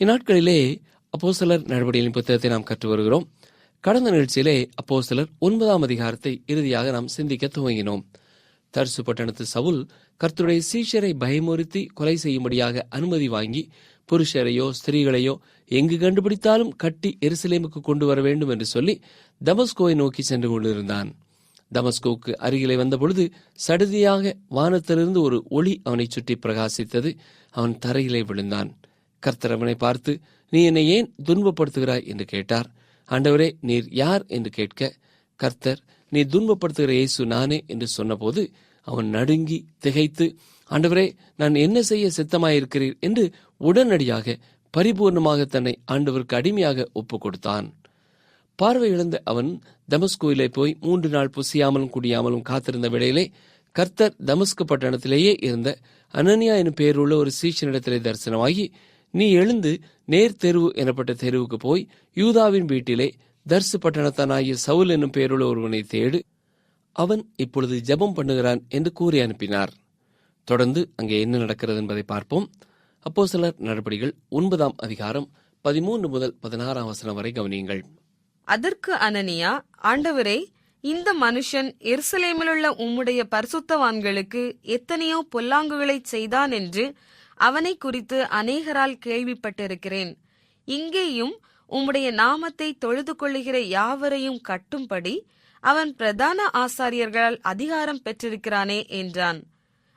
இந்நாட்களிலே அப்போஸ்தலர் நடவடிக்கையின் புத்தகத்தை நாம் கற்று வருகிறோம். கடந்த நிகழ்ச்சியிலே அப்போஸ்தலர் ஒன்பதாம் அதிகாரத்தை இறுதியாக நாம் சிந்திக்க துவங்கினோம். தர்சு பட்டணத்து சவுல் கர்த்தருடைய சீஷரை பயமுறுத்தி கொலை செய்யும்படியாக அனுமதி வாங்கி புருஷரையோ ஸ்திரீகளையோ எங்கு கண்டுபிடித்தாலும் கட்டி எருசலேமுக்கு கொண்டு வர வேண்டும் என்று சொல்லி தமஸ்கோவை நோக்கி சென்று கொண்டிருந்தான். தமஸ்கோவுக்கு அருகிலே வந்தபொழுது சடுதியாக வானத்திலிருந்து ஒரு ஒளி அவனைச் சுற்றி பிரகாசித்தது. அவன் தரையிலே விழுந்தான். கர்த்தர் அவனை பார்த்து நீ என்னை ஏன் துன்பப்படுத்துகிறாய்? என்று கேட்டார். ஆண்டவரே நீர் யார்? என்று கேட்க கர்த்தர் நீ துன்பப்படுத்துகிற இயேசு நானே என்று சொன்னபோது அவன் நடுங்கி திகைத்து ஆண்டவரே நான் என்ன செய்ய சித்தமாயிருக்கிறீர்? என்று உடனடியாக பரிபூர்ணமாக தன்னை ஆண்டவருக்கு அடிமையாக ஒப்புக் கொடுத்தான் பார்வை இழந்த அவன் தமஸ்கோயிலே போய் மூன்று நாள் புசியாமலும் குடியாமலும் காத்திருந்த வேளையிலே கர்த்தர் தமஸ்கு பட்டணத்திலேயே இருந்த அனனியா எனும் பெயருள்ள ஒரு சீஷனிடத்திலே தரிசனமாகி நீ எழுந்து நேர் தெருவு எனப்பட்ட தெருவுக்கு போய் யூதாவின் வீட்டிலே தர்சு பட்டணத்தானாகிய சவுல் என்னும் பெயருள்ள ஒருவனை தேடு. அவன் இப்பொழுது ஜெபம் பண்ணுகிறான் என்று கூறி அனுப்பினார். தொடர்ந்து அங்கே என்ன நடக்கிறது என்பதை பார்ப்போம். அப்போ சிலர் நடபடிகள் ஒன்பதாம் அதிகாரம் பதிமூன்று முதல் பதினாறாம் வசனம் வரை கவனியுங்கள். அதற்கு அனனியா ஆண்டவரே இந்த மனுஷன் எருசலேமிலுள்ள உம்முடைய பரிசுத்தவான்களுக்கு எத்தனையோ பொல்லாங்குகளை செய்தான் என்று அவனை குறித்து அநேகரால் கேள்விப்பட்டிருக்கிறேன். இங்கேயும் உம்முடைய நாமத்தை தொழுது கொள்ளுகிற யாவரையும் கட்டும்படி அவன் பிரதான ஆசாரியர்களால் அதிகாரம் பெற்றிருக்கிறானே என்றான்.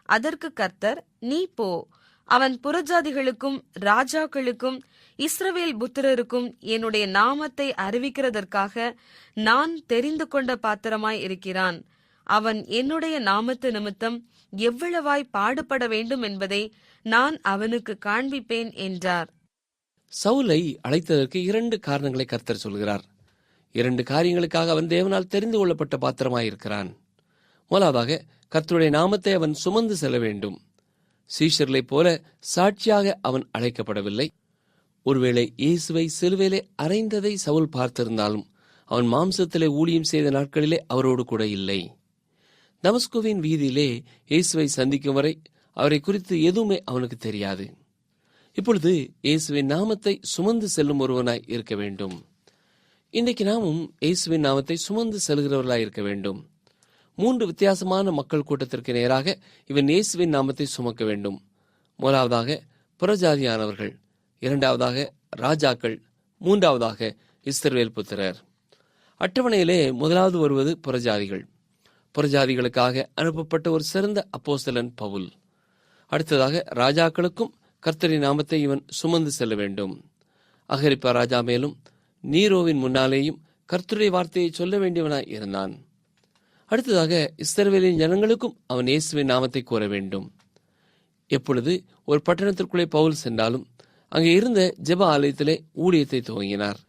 அதற்கு கர்த்தர் நீ போ. அவன் புறஜாதிகளுக்கும் ராஜாக்களுக்கும் இஸ்ரவேல் புத்திரருக்கும் என்னுடைய நாமத்தை அறிவிக்கிறதற்காக நான் தெரிந்து கொண்ட பாத்திரமாய் இருக்கிறான். அவன் என்னுடைய நாமத்து நிமித்தம் எவ்வளவாய் பாடுபட வேண்டும் என்பதை நான் அவனுக்கு காண்பிப்பேன் என்றார். சவுலை அழைத்ததற்கு இரண்டு காரணங்களை கர்த்தர் சொல்கிறார். இரண்டு காரியங்களுக்காக அவன் தேவனால் தெரிந்து கொள்ளப்பட்ட பாத்திரமாயிருக்கிறான். முதலாவதாக கர்த்தருடைய நாமத்தை அவன் சுமந்து செல்ல வேண்டும். சீஷர்களைப் போல சாட்சியாக அவன் அழைக்கப்படவில்லை. ஒருவேளை இயேசுவை சிலுவையிலே அறைந்ததை சவுல் பார்த்திருந்தாலும் அவன் மாம்சத்திலே ஊழியம் செய்த நாட்களிலே அவரோடு கூட இல்லை. தமஸ்குவின் வீதியிலே இயேசுவை சந்திக்கும் வரை அவரை குறித்து எதுவுமே அவனுக்கு தெரியாது. இப்பொழுது இயேசுவின் நாமத்தை சுமந்து செல்லும் ஒருவனாய் இருக்க வேண்டும். இன்றைக்கு நாமும் இயேசுவின் நாமத்தை சுமந்து செல்கிறவர்களாய் இருக்க வேண்டும். மூன்று வித்தியாசமான மக்கள் கூட்டத்திற்கு நேராக இவன் இயேசுவின் நாமத்தை சுமக்க வேண்டும். முதலாவதாக புறஜாதியானவர்கள் இரண்டாவதாக ராஜாக்கள் மூன்றாவதாக இஸ்ரவேல் புத்திரர். அட்டவணையிலே முதலாவது வருவது புறஜாதிகள். புறஜாதிகளுக்காக அனுப்பப்பட்ட ஒரு சிறந்த அப்போஸ்தலன் பவுல். அடுத்ததாக ராஜாக்களுக்கும் கர்த்தரின் நாமத்தை இவன் சுமந்து செல்ல வேண்டும். அகரிப்பா ராஜா மேலும் நீரோவின் முன்னாலேயும் கர்த்தருடைய வார்த்தையை சொல்ல வேண்டியவனாய் இருந்தான். அடுத்ததாக இஸ்ரவேலின் ஜனங்களுக்கும் அவன் இயேசுவின் நாமத்தை கூற வேண்டும். எப்பொழுது ஒரு பட்டணத்திற்குள்ளே பவுல் சென்றாலும் அங்கே இருந்த ஜெப ஆலயத்திலே ஊழியத்தை துவங்கினார்.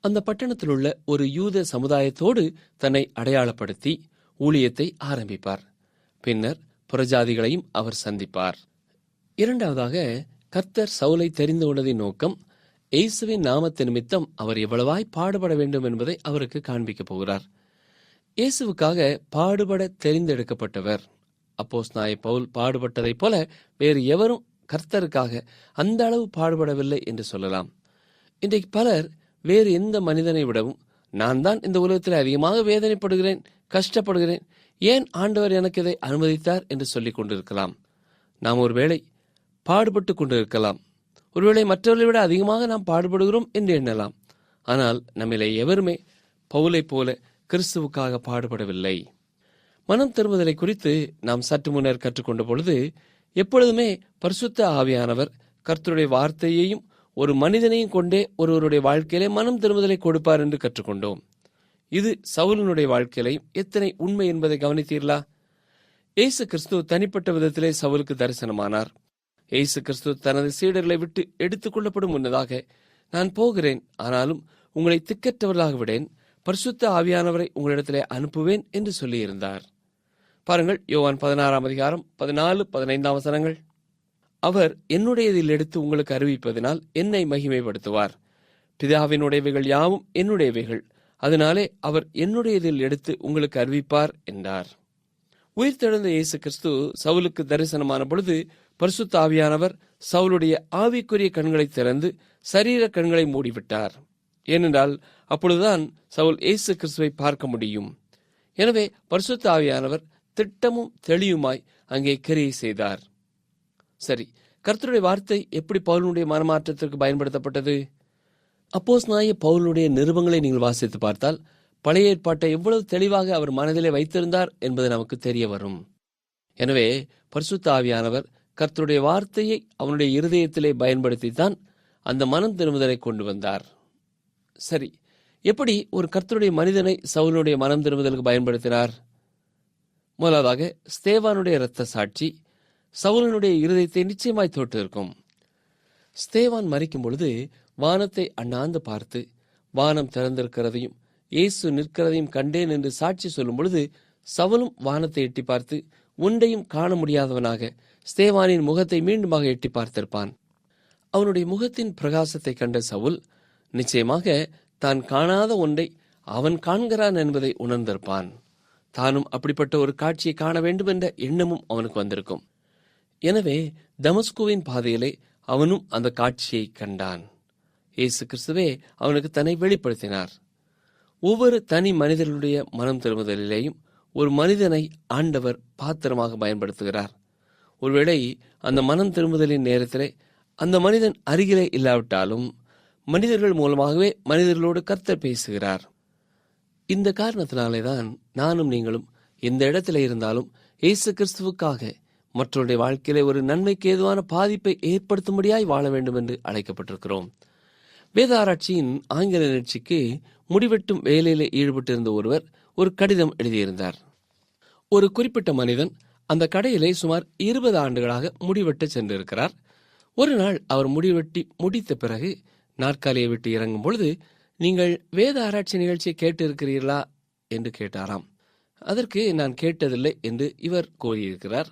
அந்த பட்டணத்தில் உள்ள ஒரு யூத சமுதாயத்தோடு தன்னை அடையாளப்படுத்தி ஊழியத்தை ஆரம்பிப்பார். பின்னர் புறஜாதிகளையும் அவர் சந்திப்பார். இரண்டாவதாக கர்த்தர் சவுலை தெரிந்து கொண்டதின் நோக்கம் இயேசுவின் நாமத்து நிமித்தம் அவர் எவ்வளவாய் பாடுபட வேண்டும் என்பதை அவருக்கு காண்பிக்கப் போகிறார். இயேசுவுக்காக பாடுபட தெரிந்தெடுக்கப்பட்டவர். அப்போஸ் நாய பவுல் பாடுபட்டதைப் போல வேறு எவரும் கர்த்தருக்காக அந்த அளவு பாடுபடவில்லை என்று சொல்லலாம். இன்றைக்கு பலர் வேறு எந்த மனிதனை விடவும் நான் தான் இந்த உலகத்தில் அதிகமாக வேதனைப்படுகிறேன் கஷ்டப்படுகிறேன் ஏன் ஆண்டவர் எனக்கு இதை அனுமதித்தார் என்று சொல்லிக் கொண்டிருக்கலாம்? நாம் ஒருவேளை பாடுபட்டு கொண்டிருக்கலாம். ஒருவேளை மற்றவர்களை விட அதிகமாக நாம் பாடுபடுகிறோம் என்று எண்ணலாம். ஆனால் நம்மிலே எவருமே பவுலைப் போல கிறிஸ்துவுக்காக பாடுபடவில்லை. மனம் திரும்புதலை குறித்து நாம் சற்று முன்னர் கற்றுக்கொண்ட பொழுது எப்பொழுதுமே பரிசுத்த ஆவியானவர் கர்த்தருடைய வார்த்தையையும் ஒரு மனிதனையும் கொண்டே ஒருவருடைய வாழ்க்கையிலே மனம் திரும்புதலை கொடுப்பார் என்று கற்றுக்கொண்டோம். இது சவுலனுடைய வாழ்க்கையிலையும் எத்தனை உண்மை என்பதை கவனித்தீர்களா? இயேசு கிறிஸ்து தனிப்பட்ட விதத்திலே சவுலுக்கு தரிசனமானார். இயேசு கிறிஸ்து தனது சீடர்களை விட்டு எடுத்துக் கொள்ளப்படும் முன்னதாக நான் போகிறேன் ஆனாலும் உங்களை திக்கற்றவர்களாக விடேன் பரிசுத்த ஆவியானவரை உங்களிடத்திலே அனுப்புவேன் என்று சொல்லியிருந்தார். பாருங்கள் யோவான் பதினாறாம் அதிகாரம் பதினாலு பதினைந்தாம் வசனங்கள். அவர் என்னுடையதில் எடுத்து உங்களுக்கு அறிவிப்பதனால் என்னை மகிமைப்படுத்துவார். பிதாவினுடையவைகள் யாவும் என்னுடையவைகள். அதனாலே அவர் என்னுடையதில் எடுத்து உங்களுக்கு அறிவிப்பார் என்றார். உயிர்த்தெழுந்த இயேசு கிறிஸ்து சவுலுக்கு தரிசனமான பொழுது பரிசுத்த ஆவியானவர் சவுலுடைய ஆவிக்குரிய கண்களை திறந்து சரீர கண்களை மூடிவிட்டார். ஏனென்றால் அப்பொழுதுதான் சவுல் இயேசு கிறிஸ்துவை பார்க்க முடியும். எனவே பரிசுத்த ஆவியானவர் திட்டமும் தெளியுமாய் அங்கே கிரியை செய்தார். சரி கர்த்தருடைய வார்த்தை எப்படி பவுலனுடைய மனமாற்றத்திற்கு பயன்படுத்தப்பட்டது? அப்போஸ் நாய பவுலுடைய நிருபங்களை நீங்கள் வாசித்து பார்த்தால் பழைய ஏற்பாட்டை எவ்வளவு தெளிவாக அவர் மனதிலே வைத்திருந்தார் என்பது நமக்கு தெரிய வரும். எனவே பரிசுத்த ஆவியானவர் கர்த்தருடைய வார்த்தையை அவனுடைய இருதயத்திலே பயன்படுத்தித்தான் அந்த மனம் திரும்புதலை கொண்டு வந்தார். சரி எப்படி ஒரு கர்த்தருடைய மனிதனை சவுலுடைய மனம் திரும்புதலுக்கு பயன்படுத்தினார்? முதலாவதாக ஸ்தேவானுடைய இரத்த சாட்சி சவுலனுடைய இருதயத்தை நிச்சயமாய் தொட்டிருக்கும் ஸ்தேவான் மறிக்கும் பொழுது வானத்தை அண்ணாந்து பார்த்து வானம் திறந்திருக்கிறதையும் இயேசு நிற்கிறதையும் கண்டேன் என்று சாட்சி சொல்லும் பொழுது சவுலும் வானத்தை எட்டி பார்த்து ஒன்றையும் காண முடியாதவனாக ஸ்தேவானின் முகத்தை மீண்டுமாக எட்டி பார்த்திருப்பான். அவனுடைய முகத்தின் பிரகாசத்தை கண்ட சவுல் நிச்சயமாக தான் காணாத ஒன்றை அவன் காண்கிறான் என்பதை உணர்ந்திருப்பான். தானும் அப்படிப்பட்ட ஒரு காட்சியை காண வேண்டும் என்ற எண்ணமும் அவனுக்கு வந்திருக்கும். எனவே தமஸ்குவின் பாதையிலே அவனும் அந்த காட்சியை கண்டான். இயேசு கிறிஸ்துவே அவனுக்கு தன்னை வெளிப்படுத்தினார். ஒவ்வொரு தனி மனிதர்களுடைய மனம் திரும்புதலிலேயும் ஒரு மனிதனை ஆண்டவர் பாத்திரமாக பயன்படுத்துகிறார். ஒருவேளை அந்த மனம் திரும்புதலின் நேரத்திலே அந்த மனிதன் அருகிலே இல்லாவிட்டாலும் மனிதர்கள் மூலமாகவே மனிதர்களோடு கர்த்தர் பேசுகிறார். இந்த காரணத்தினாலே தான் நானும் நீங்களும் எந்த இடத்துல இருந்தாலும் இயேசு கிறிஸ்துவுக்காக மற்றவருடைய வாழ்க்கையிலே ஒரு நன்மைக்கு ஏதுவான பாதிப்பை ஏற்படுத்தும்படியாய் வாழ வேண்டும் என்று அழைக்கப்பட்டிருக்கிறோம். வேத ஆராய்ச்சியின் ஆங்கில நிகழ்ச்சிக்கு முடிவெட்டும் வேலையில் ஈடுபட்டிருந்த ஒருவர் ஒரு கடிதம் எழுதியிருந்தார். ஒரு குறிப்பிட்ட மனிதன் அந்த கடையிலே சுமார் இருபது ஆண்டுகளாக முடிவெட்ட சென்றிருக்கிறார். ஒரு நாள் அவர் முடிவெட்டி முடித்த பிறகு நாற்காலியை விட்டு இறங்கும் பொழுது நீங்கள் வேத ஆராய்ச்சி நிகழ்ச்சியை கேட்டு இருக்கிறீர்களா என்று கேட்டாராம். அதற்கு நான் கேட்டதில்லை என்று இவர் கூறியிருக்கிறார்.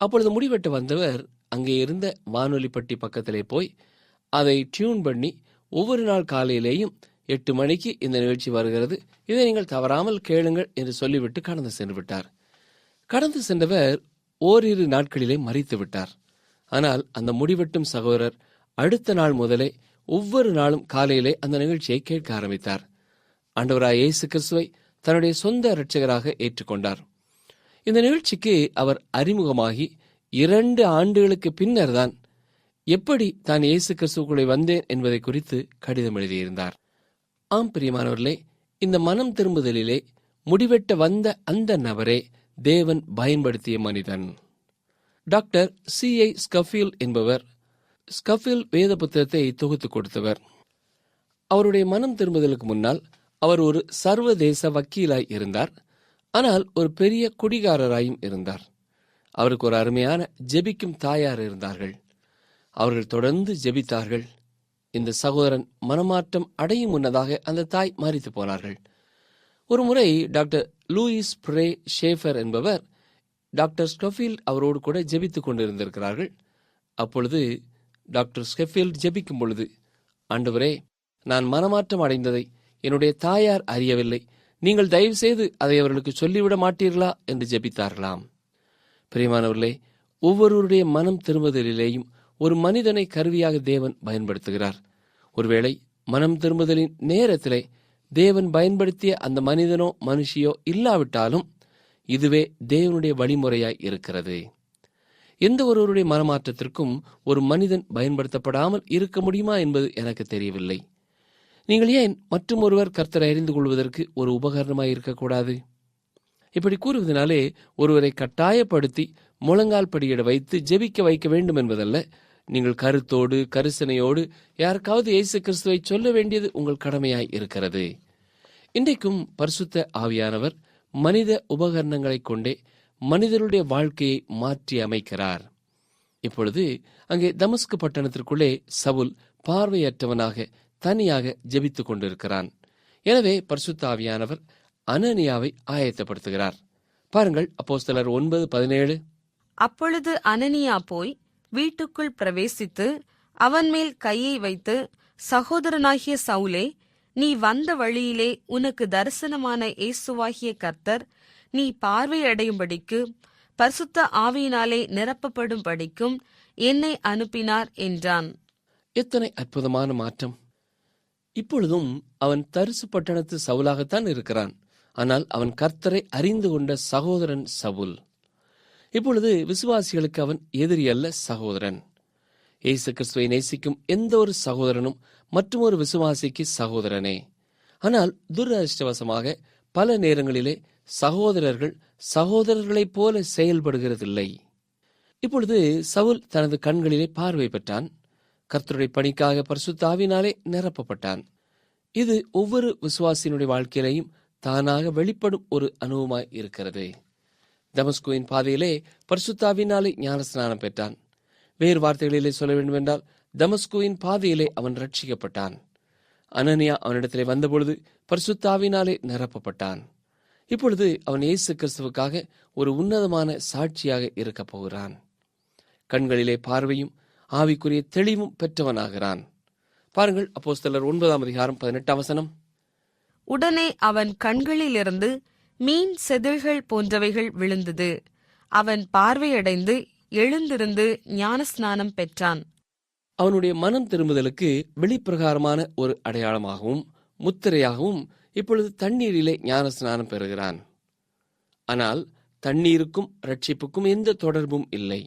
அப்பொழுது முடிவெட்ட வந்தவர் அங்கே இருந்த வானொலி பட்டி பக்கத்திலே போய் அதை டியூன் பண்ணி ஒவ்வொரு நாள் காலையிலேயும் எட்டு மணிக்கு இந்த நிகழ்ச்சி வருகிறது. இதை நீங்கள் தவறாமல் கேளுங்கள் என்று சொல்லிவிட்டு கடந்து சென்று விட்டார் கடந்து சென்றவர் ஓரிரு நாட்களிலே மறித்து விட்டார். ஆனால் அந்த முடிவெட்டும் சகோதரர் அடுத்த நாள் முதலே ஒவ்வொரு நாளும் காலையிலே அந்த நிகழ்ச்சியை கேட்க ஆரம்பித்தார். ஆண்டவராய் இயேசு கிறிஸ்துவை தன்னுடைய சொந்த இரட்சகராக ஏற்றுக்கொண்டார். இந்த நிகழ்ச்சிக்கு அவர் அறிமுகமாகி இரண்டு ஆண்டுகளுக்கு பின்னர்தான் எப்படி தான் இயேசு கிறிஸ்துக்குள்ளே வந்தேன் என்பதை குறித்து கடிதம் எழுதியிருந்தார். ஆம் பிரியமானவர்களே இந்த மனம் திரும்புதலிலே முடிவெட்ட வந்த அந்த நபரே தேவன் பயன்படுத்திய மனிதன். Doctor C. ஐ ஸ்கஃபீல் என்பவர் ஸ்கஃபீல் வேத புத்தகத்தை தொகுத்து கொடுத்தவர். அவருடைய மனம் திரும்புதலுக்கு முன்னால் அவர் ஒரு சர்வதேச வக்கீலாய் இருந்தார். ஆனால் ஒரு பெரிய குடிகாரராயும் இருந்தார். அவருக்கு ஒரு அருமையான ஜெபிக்கும் தாயார் இருந்தார்கள். அவர்கள் தொடர்ந்து ஜெபித்தார்கள். இந்த சகோதரன் மனமாற்றம் அடையும் முன்னதாக அந்த தாய் மறித்து போனார்கள். ஒரு முறை டாக்டர் லூயிஸ் பிரே ஷேஃபர் என்பவர் டாக்டர் ஸ்கஃபீல்ட் அவரோடு கூட ஜெபித்துக் கொண்டிருந்திருக்கிறார்கள். அப்பொழுது டாக்டர் ஸ்கெஃபீல்ட் ஜெபிக்கும் பொழுது ஆண்டவரே நான் மனமாற்றம் அடைந்ததை என்னுடைய தாயார் அறியவில்லை. நீங்கள் தயவு செய்து அதை அவர்களுக்கு சொல்லிவிட மாட்டீர்களா? என்று ஜெபித்தார்களாம். பிரியமானவர்களே ஒவ்வொருவருடைய மனம் திரும்புதலிலேயும் ஒரு மனிதனை கருவியாக தேவன் பயன்படுத்துகிறார். ஒருவேளை மனம் திரும்புதலின் நேரத்திலே தேவன் பயன்படுத்திய அந்த மனிதனோ மனுஷியோ இல்லாவிட்டாலும் இதுவே தேவனுடைய வழிமுறையாய் இருக்கிறது. எந்த ஒருவருடைய மனமாற்றத்திற்கும் ஒரு மனிதன் பயன்படுத்தப்படாமல் இருக்க முடியுமா என்பது எனக்கு தெரியவில்லை. நீங்கள் ஏன் மற்றும் ஒருவர் கர்த்தரை அறிந்து கொள்வதற்கு ஒரு உபகரணமாய் இருக்கக்கூடாது? இப்படி கூறுவதனாலே ஒருவரை கட்டாயப்படுத்தி முழங்கால் படியிட வைத்து ஜெபிக்க வைக்க வேண்டும் என்பதல்ல நீங்கள் கருத்தோடு கரிசனையோடு யாருக்காவது இயேசு கிறிஸ்துவை சொல்ல வேண்டியது உங்கள் கடமையாய் இருக்கிறது. இன்றைக்கும் பரிசுத்த ஆவியானவர் மனித உபகரணங்களைக் கொண்டே மனிதருடைய வாழ்க்கையை மாற்றி அமைக்கிறார். இப்பொழுது அங்கே தமஸ்கு பட்டணத்திற்குள்ளே சவுல் பார்வையற்றவனாக தனியாக ஜெபித்துக் கொண்டிருக்கிறான். எனவே பரிசுத்த ஆவியானவர் அனனியாவை ஆயத்தப்படுத்துகிறார். பாருங்கள் அப்போஸ்தலர் ஒன்பது பதினேழு. அப்பொழுது அனனியா போய் வீட்டுக்குள் பிரவேசித்து அவன் மேல் கையை வைத்து சகோதரனாகிய சவுலே நீ வந்த வழியிலே உனக்கு தரிசனமான இயேசுவாகிய கர்த்தர் நீ பார்வையடையும்படிக்கு பரிசுத்த ஆவியினாலே நிரப்பப்படும் படிக்கும் என்னை அனுப்பினார் என்றான். எத்தனை அற்புதமான மாற்றம். இப்பொழுதும் அவன் தரிசு பட்டணத்து சவுலாகத்தான் இருக்கிறான். ஆனால் அவன் கர்த்தரை அறிந்து கொண்ட சகோதரன் சவுல். இப்பொழுது விசுவாசிகளுக்கு அவன் எதிரி அல்ல சகோதரன். இயேசு கிறிஸ்துவை நேசிக்கும் எந்த ஒரு சகோதரனும் மற்றும் ஒரு விசுவாசிக்கு சகோதரனே. ஆனால் துரதிருஷ்டவசமாக பல நேரங்களிலே சகோதரர்கள் சகோதரர்களைப் போல செயல்படுகிறதில்லை. இப்பொழுது சவுல் தனது கண்களிலே பார்வை பெற்றான். கர்த்தருடைய பணிக்காக பரிசுத்தாவினாலே நிரப்பப்பட்டான். இது ஒவ்வொரு விசுவாசியினுடைய வாழ்க்கையிலையும் தானாக வெளிப்படும் ஒரு அனுபவமாய் இருக்கிறது. தமஸ்குவின் பாதையிலே பரிசுத்தாவினாலே ஞானஸ்நானம் பெற்றான். வேறு வார்த்தைகளிலே சொல்ல வேண்டுமென்றால் தமஸ்குவின் பாதையிலே அவன் ரட்சிக்கப்பட்டான் அனனியா அவனிடத்திலே வந்தபொழுது பரிசுத்தாவினாலே நிரப்பப்பட்டான். இப்பொழுது அவன் இயேசு கிறிஸ்துவுக்காக ஒரு உன்னதமான சாட்சியாக இருக்கப் போகிறான். கண்களிலே பார்வையும் ஆவிக்குரிய தெளிவும் பெற்றவனாகிறான். பாருங்கள் அப்போஸ்தலர் ஒன்பதாம் அதிகாரம் பதினெட்டாம் வசனம். உடனே அவன் கண்களிலிருந்து மீன் செதில்கள் போன்றவைகள் விழுந்தது. அவன் பார்வையடைந்து எழுந்திருந்து ஞானஸ்நானம் பெற்றான். அவனுடைய மனம் திரும்புதலுக்கு வெளிப்பிரகாரமான ஒரு அடையாளமாகவும் முத்திரையாகவும் இப்பொழுது தண்ணீரிலே ஞானஸ்நானம் பெறுகிறான். ஆனால் தண்ணீருக்கும் ரட்சிப்புக்கும் எந்த தொடர்பும் இல்லை.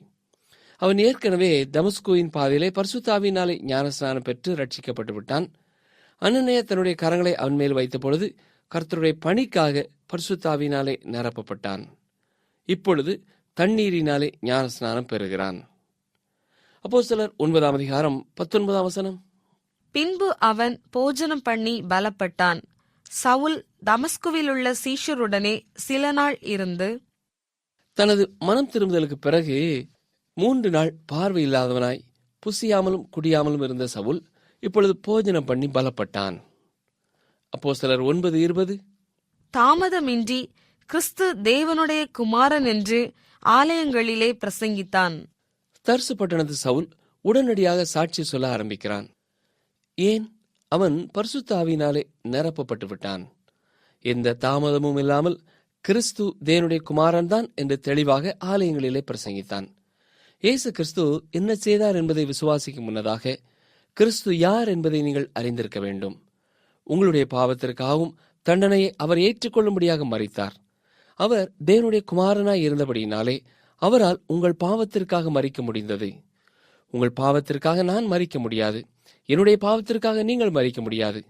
அவன் ஏற்கனவே தமஸ்குவின் பாதையிலே பரிசுத்தாவினாலே ஞானஸ்நானம் பெற்று ரட்சிக்கப்பட்டு விட்டான் அனனே தன்னுடைய கரங்களை அவன் மேல் வைத்த பொழுது கர்த்தருடைய பணிக்காக பரிசுத்தாவினாலே நிரப்பப்பட்டான். இப்பொழுது தண்ணீரினாலே ஞானஸ்நானம் பெறுகிறான். அப்போ சிலர் ஒன்பதாம் அதிகாரம் பத்தொன்பதாம் வசனம். பின்பு அவன் போஜனம் பண்ணி பலப்பட்டான். சவுல் தமஸ்குவிலுள்ள சீஷருடனே சில நாள் இருந்து தனது மனம் திரும்புதலுக்கு பிறகு மூன்று நாள் பார்வை இல்லாதவனாய் புசியாமலும் குடியாமலும் இருந்த சவுல் இப்பொழுது போஜனம் பண்ணி பலப்பட்டான். அப்போ சிலர் ஒன்பது இருபது. தாமதமின்றி கிறிஸ்து தேவனுடைய குமாரன் என்று ஆலயங்களிலே பிரசங்கித்தான். தர்சு பட்டணத்து சவுல் உடனடியாக சாட்சி சொல்ல ஆரம்பிக்கிறான். ஏன்? அவன் பரிசுத்தாவினாலே நிரப்பப்பட்டு விட்டான். எந்த தாமதமும் இல்லாமல் கிறிஸ்து தேவனுடைய குமாரன் தான் என்று தெளிவாக ஆலயங்களிலே பிரசங்கித்தான். இயேசு கிறிஸ்து என்ன செய்தார் என்பதை விசுவாசிக்கும் முன்னதாக கிறிஸ்து யார் என்பதை நீங்கள் அறிந்திருக்க வேண்டும். உங்களுடைய பாவத்திற்காகவும் தண்டனையை அவர் ஏற்றுக்கொள்ளும்படியாக மறித்தார். அவர் தேவனுடைய குமாரனாய் இருந்தபடியினாலே அவரால் உங்கள் பாவத்திற்காக மறிக்க முடிந்தது. உங்கள் பாவத்திற்காக நான் மறிக்க முடியாது. என்னுடைய பாவத்திற்காக நீங்கள் மறிக்க முடியாது.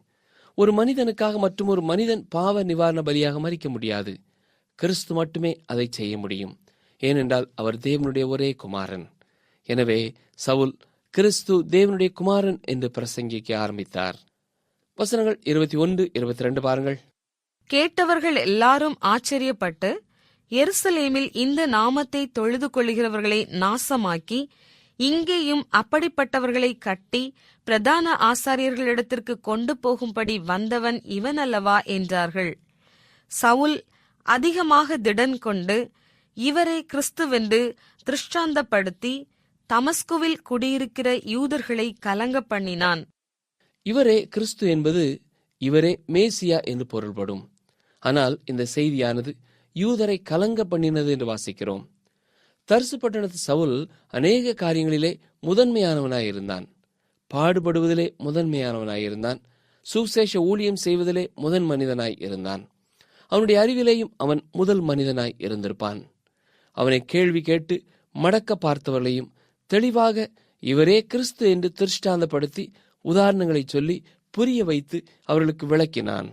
ஒரு மனிதனுக்காக மற்றும் ஒரு மனிதன் பாவ நிவாரண பலியாக மறிக்க முடியாது. கிறிஸ்து மட்டுமே அதை செய்ய முடியும். ஏனென்றால் அவர் தேவனுடைய ஒரே குமாரன். எனவே சவுல் கிறிஸ்து தேவனுடைய குமாரன் என்று பிரசங்கிக்க ஆரம்பித்தார். வசனங்கள் இருபத்தி ஒன்று இருபத்தி ரெண்டு பாருங்கள். கேட்டவர்கள் எல்லாரும் ஆச்சரியப்பட்டு எருசலேமில் இந்த நாமத்தை தொழுது கொள்கிறவர்களை நாசமாக்கி இங்கேயும் அப்படிப்பட்டவர்களை கட்டி பிரதான ஆசாரியர்களிடத்திற்கு கொண்டு போகும்படி வந்தவன் இவன் அல்லவா என்றார்கள். சவுல் அதிகமாக திடன் கொண்டு இவரை கிறிஸ்துவென்று திருஷ்டாந்தப்படுத்தி தமஸ்குவில் குடியிருக்கிற யூதர்களை கலங்க பண்ணினான். இவரே கிறிஸ்து என்பது இவரே மேசியா என்று பொருள்படும். ஆனால் இந்த செய்தியானது யூதரை கலங்க பண்ணினது என்று வாசிக்கிறோம். தர்சு பட்டணத்து சவுல் அநேக காரியங்களிலே முதன்மையானவனாயிருந்தான் பாடுபடுவதிலே முதன்மையானவனாயிருந்தான் சுசேஷ ஊழியம் செய்வதிலே முதன் மனிதனாய் இருந்தான். அவனுடைய அறிவிலேயும் அவன் முதல் மனிதனாய் இருந்திருப்பான். அவனை கேள்வி கேட்டு மடக்க பார்த்தவர்களையும் தெளிவாக இவரே கிறிஸ்து என்று திருஷ்டாந்தப்படுத்தி உதாரணங்களை சொல்லி புரிய வைத்து அவர்களுக்கு விளக்கினான்.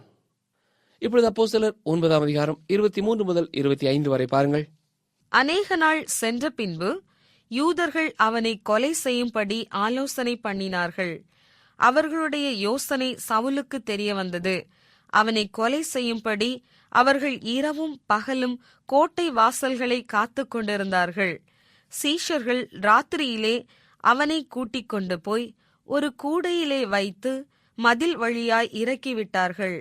இப்பொழுது அப்போ சிலர் ஒன்பதாம் அதிகாரம் இருபத்தி மூன்று முதல் இருபத்தி ஐந்து வரை பாருங்கள். அநேக நாள் சென்ற பின்பு யூதர்கள் அவனை கொலை செய்யும்படி ஆலோசனை பண்ணினார்கள். அவர்களுடைய யோசனை சவுலுக்கு தெரிய வந்தது. அவனை கொலை செய்யும்படி அவர்கள் இரவும் பகலும் கோட்டை வாசல்களை காத்து கொண்டிருந்தார்கள். சீஷர்கள் ராத்திரியிலே அவனை கூட்டிக் கொண்டு போய் ஒரு கூடையிலே வைத்து மதில் வழியாய் இறக்கிவிட்டார்கள்.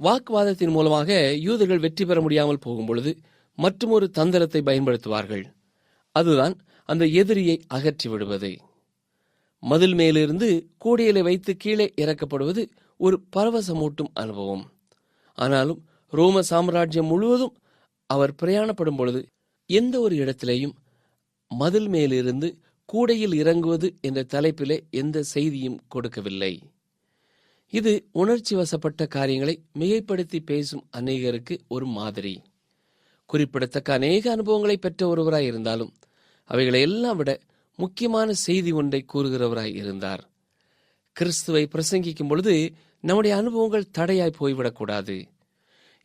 வாக்குவாதத்தின் மூலமாக யூதர்கள் வெற்றி பெற முடியாமல் போகும் பொழுது மற்றுமொரு தந்திரத்தை பயன்படுத்துவார்கள். அதுதான் அந்த எதிரியை அகற்றி விடுவது. மதில் மேலிருந்து கூடையிலே வைத்து கீழே இறக்கப்படுவது ஒரு பரவசமூட்டும் அனுபவம். ஆனாலும் ரோம சாம்ராஜ்யம் முழுவதும் அவர் பிரயாணப்படும் பொழுது எந்த ஒரு இடத்திலேயும் மதில் மேலிருந்து கூடையில் இறங்குவது என்ற தலைப்பிலே எந்த செய்தியும் கொடுக்கவில்லை. இது உணர்ச்சி வசப்பட்ட காரியங்களை மிகைப்படுத்தி பேசும் அநேகருக்கு ஒரு மாதிரி. குறிப்பிடத்தக்க அநேக அனுபவங்களை பெற்ற ஒருவராய் இருந்தாலும் அவைகளை எல்லாம் விட முக்கியமான செய்தி ஒன்றை கூறுகிறவராய் இருந்தார். கிறிஸ்துவை பிரசங்கிக்கும் பொழுது நம்முடைய அனுபவங்கள் தடையாய் போய்விடக்கூடாது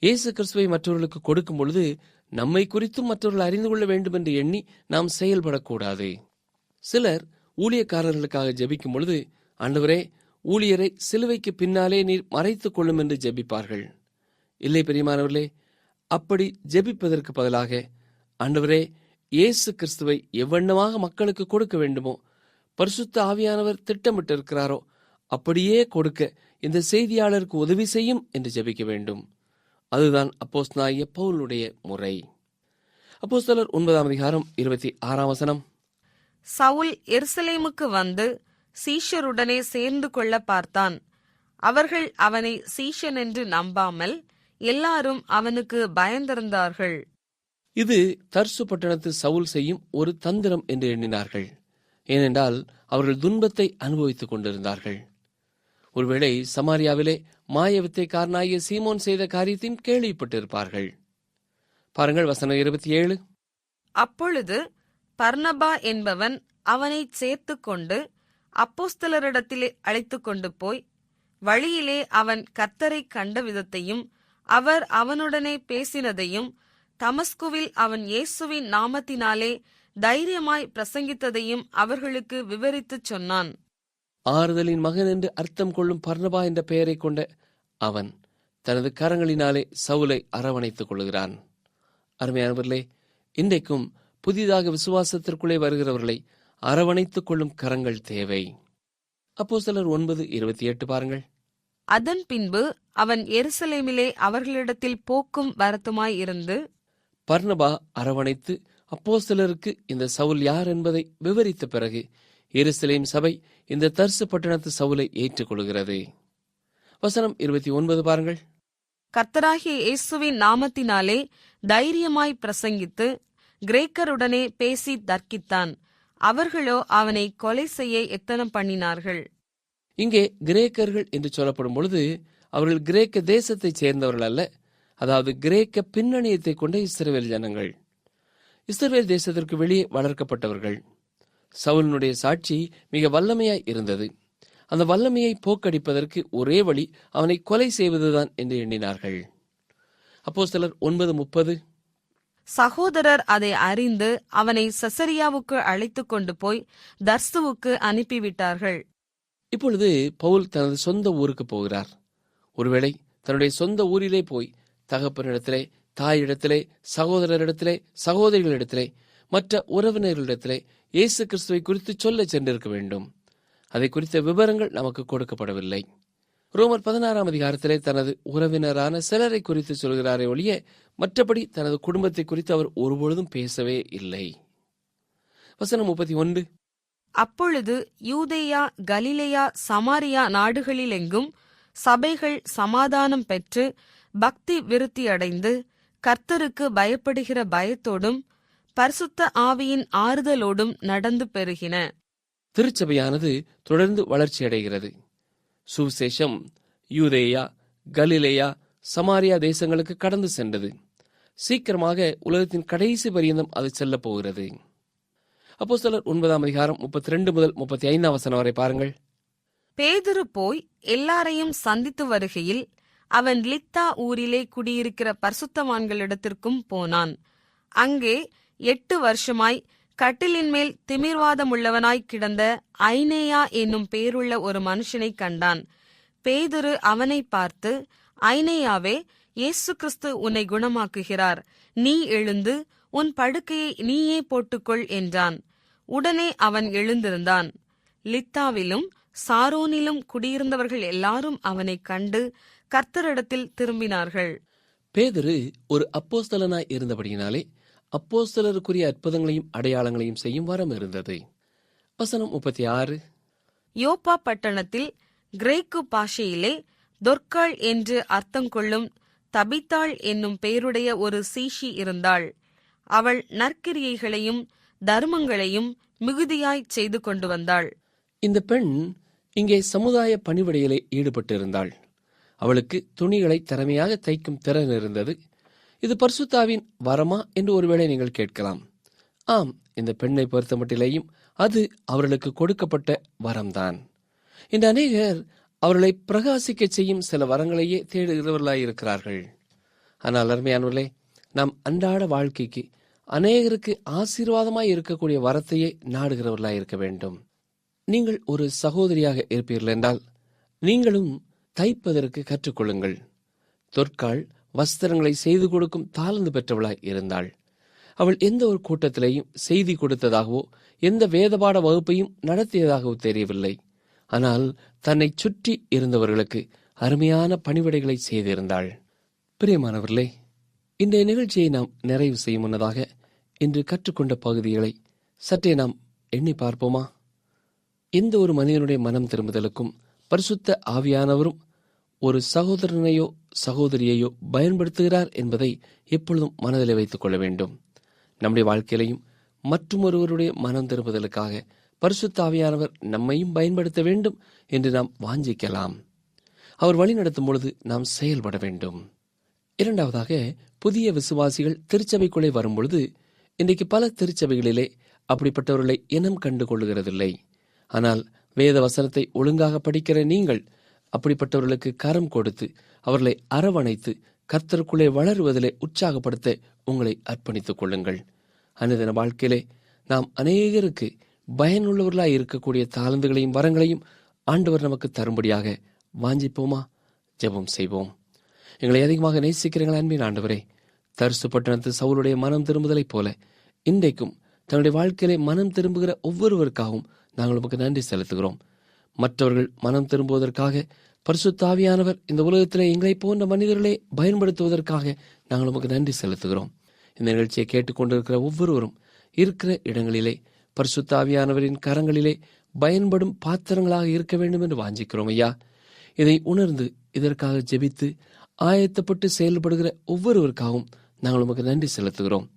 இயேசு கிறிஸ்துவை மற்றவர்களுக்கு கொடுக்கும் பொழுது நம்மை குறித்தும் மற்றவர்கள் அறிந்து கொள்ள வேண்டும் என்று எண்ணி நாம் செயல்படக்கூடாது சிலர் ஊழியக்காரர்களுக்காக ஜெபிக்கும் பொழுது ஆண்டவரே ஊழியரை சிலுவைக்கு பின்னாலே நீர் மறைத்துக் கொள்ளும் என்று ஜெபிப்பார்கள். இல்லை பெரியமானவர்களே அப்படி ஜெபிப்பதற்கு பதிலாக ஆண்டவரே இயேசு கிறிஸ்துவை எவ்வண்ணமாக மக்களுக்கு கொடுக்க வேண்டுமோ பரிசுத்த ஆவியானவர் திட்டமிட்டிருக்கிறாரோ அப்படியே கொடுக்க இந்த செய்தியாளருக்கு உதவி செய்யும் என்று ஜெபிக்க வேண்டும். அதுதான் அப்போஸ்தலனாகிய பவுலுடைய முறை. அப்போஸ்தலர் ஒன்பதாம் அதிகாரம் இருபத்தி ஆறாம் வசனம். சவுல் எருசலேமுக்கு வந்து சீஷருடனே சேர்ந்து கொள்ள பார்த்தான். அவர்கள் அவனை சீஷன் என்று நம்பாமல் எல்லாரும் அவனுக்கு பயந்திருந்தார்கள். இது தர்சு பட்டணத்து சவுல் செய்யும் ஒரு தந்திரம் என்று எண்ணினார்கள். ஏனென்றால் அவர்கள் துன்பத்தை அனுபவித்துக் கொண்டிருந்தார்கள். ஒருவேளை சமாரியாவிலே மாயவித்தைக்காரனாகிய சீமோன் செய்த காரியத்தையும் கேள்விப்பட்டிருப்பார்கள். பாருங்கள் வசனம் இருபத்தி ஏழு. அப்பொழுது பர்னபா என்பவன் அவனைச் சேர்த்துக் கொண்டு அப்போஸ்தலரிடத்திலே அழைத்துக் கொண்டு போய் வழியிலே அவன் கர்த்தரை கண்ட விதத்தையும் அவர் அவனுடனே பேசினதையும் தமஸ்குவில் அவன் இயேசுவின் நாமத்தினாலே தைரியமாய் பிரசங்கித்ததையும் அவர்களுக்கு விவரித்துச் சொன்னான். ஆறுதலின் மகன் என்று அர்த்தம் கொள்ளும் பர்ணபா என்ற பெயரைக் கொண்ட அவன் தனது கரங்களினாலே சவுலை அரவணைத்துக் கொள்கிறான். அருமையானவர்களே இன்றைக்கும் புதிதாக விசுவாசத்திற்குள்ளே வருகிறவர்களை அரவணைத்துக் கொள்ளும் கரங்கள் தேவை. அப்போ சிலர் ஒன்பது இருபத்தி எட்டு பாருங்கள். அதன் பின்பு அவன் எருசலேமிலே அவர்களிடத்தில் போக்கும் வரத்துமாய் இருந்து பர்ணபா அரவணைத்து அப்போஸ்தலருக்கு இந்த சவுல் யார் என்பதை விவரித்த பிறகு எருசலேம் சபை இந்த தர்சு பட்டணத்து சவுலை ஏற்றுக்கொள்கிறது. வசனம் இருபத்தி ஒன்பது பாருங்கள். கர்த்தராகிய இயேசுவின் நாமத்தினாலே தைரியமாய் பிரசங்கித்து கிரேக்கருடனே பேசி தர்க்கித்தான். அவர்களோ அவனை கொலை செய்ய எத்தனம் பண்ணினார்கள்? இங்கே கிரேக்கர்கள் என்று சொல்லப்படும் பொழுது அவர்கள் கிரேக்க தேசத்தைச் சேர்ந்தவர்கள் அல்ல அதாவது கிரேக்க பின்னணியத்தை கொண்ட இஸ்ரேல் ஜனங்கள். இஸ்ரேல் தேசத்திற்கு வெளியே வளர்க்கப்பட்டவர்கள். சவுலினுடைய சாட்சி மிக வல்லமையாய் இருந்தது. அந்த வல்லமையை போக்கடிப்பதற்கு ஒரே வழி அவனை கொலை செய்வதுதான் என்று எண்ணினார்கள். அப்போ சிலர் ஒன்பது முப்பது சகோதரர் அதை அறிந்து அவனை சசரியாவுக்கு அழைத்துக் கொண்டு போய் தர்சுவுக்கு அனுப்பிவிட்டார்கள். இப்பொழுது பவுல் தனது சொந்த ஊருக்கு போகிறார். ஒருவேளை தன்னுடைய சொந்த ஊரிலே போய் தகப்பனிடத்திலே தாயிடத்திலே சகோதரரிடத்திலே சகோதரிகளிடத்திலே மற்ற உறவினர்களிடத்திலே இயேசு கிறிஸ்துவை குறித்து சொல்ல சென்றிருக்க வேண்டும். அதை குறித்த விவரங்கள் நமக்கு கொடுக்கப்படவில்லை. ரோமர் பதினாறாம் அதிகாரத்திலே தனது உறவினரான சிலரை குறித்து சொல்கிறாரே ஒழிய மற்றபடி தனது குடும்பத்தை குறித்து அவர் ஒருபொழுதும் பேசவே இல்லை. வசனம் முப்பத்தி ஒன்று. அப்பொழுது யூதேயா கலிலேயா சமாரியா நாடுகளிலெங்கும் சபைகள் சமாதானம் பெற்று பக்தி விருத்தியடைந்து கர்த்தருக்கு பயப்படுகிற பயத்தோடும் பரிசுத்த ஆவியின் ஆறுதலோடும் நடந்து பெருகின. திருச்சபையானது தொடர்ந்து வளர்ச்சியடைகிறது. சுவிசேஷம் யூதேயா கலிலேயா சமாரியா தேசங்களுக்கு கடந்து சென்றது. சீக்கிரமாக உலகத்தின் கடைசி பரியந்தம் அது செல்லப் போகிறது. அப்போ சிலர் ஒன்பதாம் அதிகாரம் முப்பத்தி ரெண்டு முதல் முப்பத்தி ஐந்தாம் வசனம் வரை பாருங்கள். பேதுரு போய் எல்லாரையும் சந்தித்து வருகையில் அவன் லித்தா ஊரிலே குடியிருக்கிற பரிசுத்தவான்களிடத்திற்கும் போனான். அங்கே எட்டு வருஷமாய் கட்டிலின் மேல் திமிர்வாதமுள்ளவனாய் கிடந்த ஐனேயா என்னும் பேருள்ள ஒரு மனுஷனைக் கண்டான். பேதுரு அவனை பார்த்து ஐனேயாவே இயேசு கிறிஸ்து உன்னை குணமாக்குகிறார். நீ எழுந்து உன் படுக்கையை நீயே போட்டுக்கொள் என்றான். உடனே அவன் எழுந்திருந்தான். லித்தாவிலும் சாரோனிலும் குடியிருந்தவர்கள் எல்லாரும் அவனைக் கண்டு கர்த்தரிடத்தில் திரும்பினார்கள். பேதுரு ஒரு அப்போஸ்தலனாய் இருந்தபடியினாலே அப்போஸ்தலருக்குரிய அற்புதங்களையும் அடையாளங்களையும் செய்யும் வரம் இருந்தது. வசனம் முப்பத்தி ஆறு யோப்பா பட்டணத்தில் கிரேக்கு பாஷையிலே தொர்க்காள் என்று அர்த்தம் கொள்ளும் தபித்தாள் என்னும் பெயருடைய ஒரு சீஷி இருந்தாள். அவள் நற்கிரியைகளையும் தர்மங்களையும் மிகுதியாய் செய்து கொண்டு வந்தாள். இந்த பெண் இங்கே சமுதாய பணிவிடையிலே ஈடுபட்டிருந்தாள். அவளுக்கு துணிகளை திறமையாக தைக்கும் திறன் இருந்தது. இது பர்சுத்தாவின் வரமா என்று ஒருவேளை நீங்கள் கேட்கலாம். ஆம் இந்த பெண்ணை பொறுத்தமட்டிலேயும் அது அவர்களுக்கு கொடுக்கப்பட்ட வரம்தான். இந்த அநேகர் அவர்களை பிரகாசிக்க செய்யும் சில வரங்களையே தேடுகிறவர்களாய் இருக்கிறார்கள் ஆனால் அருமையானவர்களே நாம் அன்றாட வாழ்க்கைக்கு அநேகருக்கு ஆசீர்வாதமாய் இருக்கக்கூடிய வரத்தையே நாடுகிறவர்களாய் இருக்க வேண்டும். நீங்கள் ஒரு சகோதரியாக இருப்பீர்கள் என்றால் நீங்களும் தைப்பதற்கு கற்றுக்கொள்ளுங்கள். தொற்காள் வஸ்திரங்களை செய்து கொடுக்கும் தாழ்ந்து பெற்றவளாய் இருந்தாள். அவள் எந்த ஒரு கூட்டத்திலேயும் செய்தி கொடுத்ததாகவோ எந்த வேதபாட வகுப்பையும் நடத்தியதாகவோ தெரியவில்லை. ஆனால் தன்னை சுற்றி இருந்தவர்களுக்கு அருமையான பணிவிடைகளை செய்திருந்தாள். பிரியமானவர்களே இன்றைய நிகழ்ச்சியை நாம் நிறைவு செய்யும் முன்னதாக இன்று கற்றுக்கொண்ட பகுதிகளை சற்றே நாம் எண்ணி பார்ப்போமா? எந்த ஒரு மனிதனுடைய மனம் திரும்புதலுக்கும் பரிசுத்த ஆவியானவரும் ஒரு சகோதரனையோ சகோதரியையோ பயன்படுத்துகிறார் என்பதை எப்பொழுதும் மனதில் வைத்துக் கொள்ள வேண்டும். நம்முடைய வாழ்க்கையிலையும் மற்றொருவருடைய மனம் திரும்புதலுக்காக பரிசுத்தாவியானவர் நம்மையும் பயன்படுத்த வேண்டும் என்று நாம் வாஞ்சிக்கலாம். அவர் வழி நடத்தும் பொழுது நாம் செயல்பட வேண்டும். இரண்டாவதாக புதிய விசுவாசிகள் திருச்சபைக்குள்ளே வரும்பொழுது இன்றைக்கு பல திருச்சபைகளிலே அப்படிப்பட்டவர்களை இனம் கண்டு கொள்ளுகிறதில்லை ஆனால் வேத வசனத்தை ஒழுங்காக படிக்கிற நீங்கள் அப்படிப்பட்டவர்களுக்கு கரம் கொடுத்து அவர்களை அரவணைத்து கர்த்தருக்குள்ளே வளருவதிலே உற்சாகப்படுத்த உங்களை அர்ப்பணித்துக் கொள்ளுங்கள். அன்னதின வாழ்க்கையிலே நாம் அநேகருக்கு பயனுள்ளவர்களாய் இருக்கக்கூடிய தாழ்ந்துகளையும் வரங்களையும் ஆண்டவர் நமக்கு தரும்படியாக வாஞ்சிப்போமா? ஜெபம் செய்வோம். எங்களை அதிகமாக நேசிக்கிறீங்களா அன்பின் ஆண்டவரே தரிசு பட்டணத்து சவுளுடைய மனம் திரும்புதலைப் போல இன்றைக்கும் தன்னுடைய வாழ்க்கையிலே மனம் திரும்புகிற ஒவ்வொருவருக்காகவும் நாங்கள் உமக்கு நன்றி செலுத்துகிறோம். மற்றவர்கள் மனம் திரும்புவதற்காக பரிசுத்தாவியானவர் இந்த உலகத்திலே எங்களை போன்ற மனிதர்களை பயன்படுத்துவதற்காக நாங்கள் உமக்கு நன்றி செலுத்துகிறோம். இந்த நிகழ்ச்சியை கேட்டுக்கொண்டிருக்கிற ஒவ்வொருவரும் இருக்கிற இடங்களிலே பரிசுத்தாவியானவரின் கரங்களிலே பயன்படும் பாத்திரங்களாக இருக்க வேண்டும் என்று வாஞ்சிக்கிறோம் ஐயா. இதை உணர்ந்து இதற்காக ஜெபித்து ஆயத்தப்பட்டு செயல்படுகிற ஒவ்வொருவருக்காகவும் நாங்கள் உமக்கு நன்றி செலுத்துகிறோம்.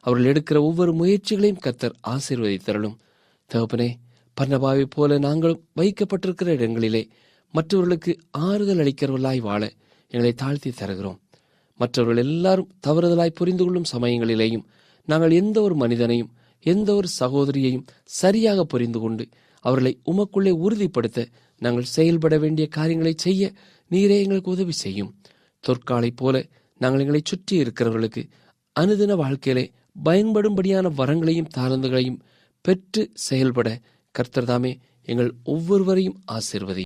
அவர்கள் எடுக்கிற ஒவ்வொரு முயற்சிகளையும் கத்தர் ஆசீர்வதித்தரலும் தகப்பனே பர்ணபாவை போல நாங்களும் வைக்கப்பட்டிருக்கிற இடங்களிலே மற்றவர்களுக்கு ஆறுதல் அளிக்கிறவர்களாய் வாழ எங்களை தாழ்த்தி தருகிறோம். மற்றவர்கள் எல்லாரும் தவறுதலாய் புரிந்து கொள்ளும் சமயங்களிலேயும் நாங்கள் எந்த ஒரு மனிதனையும் எந்த ஒரு சகோதரியையும் சரியாக புரிந்து கொண்டு அவர்களை உமக்குள்ளே உறுதிப்படுத்த நாங்கள் செயல்பட வேண்டிய காரியங்களை செய்ய நீரே எங்களுக்கு உதவி செய்யும். தொற்காலைப் போல நாங்கள் எங்களை சுற்றி இருக்கிறவர்களுக்கு அனுதின வாழ்க்கையிலே பயன்படும்படியான வரங்களையும் தாளந்துகளையும் பெற்று செயல்பட கர்த்தர்தாமே எங்கள் ஒவ்வொருவரையும் ஆசிர்வதி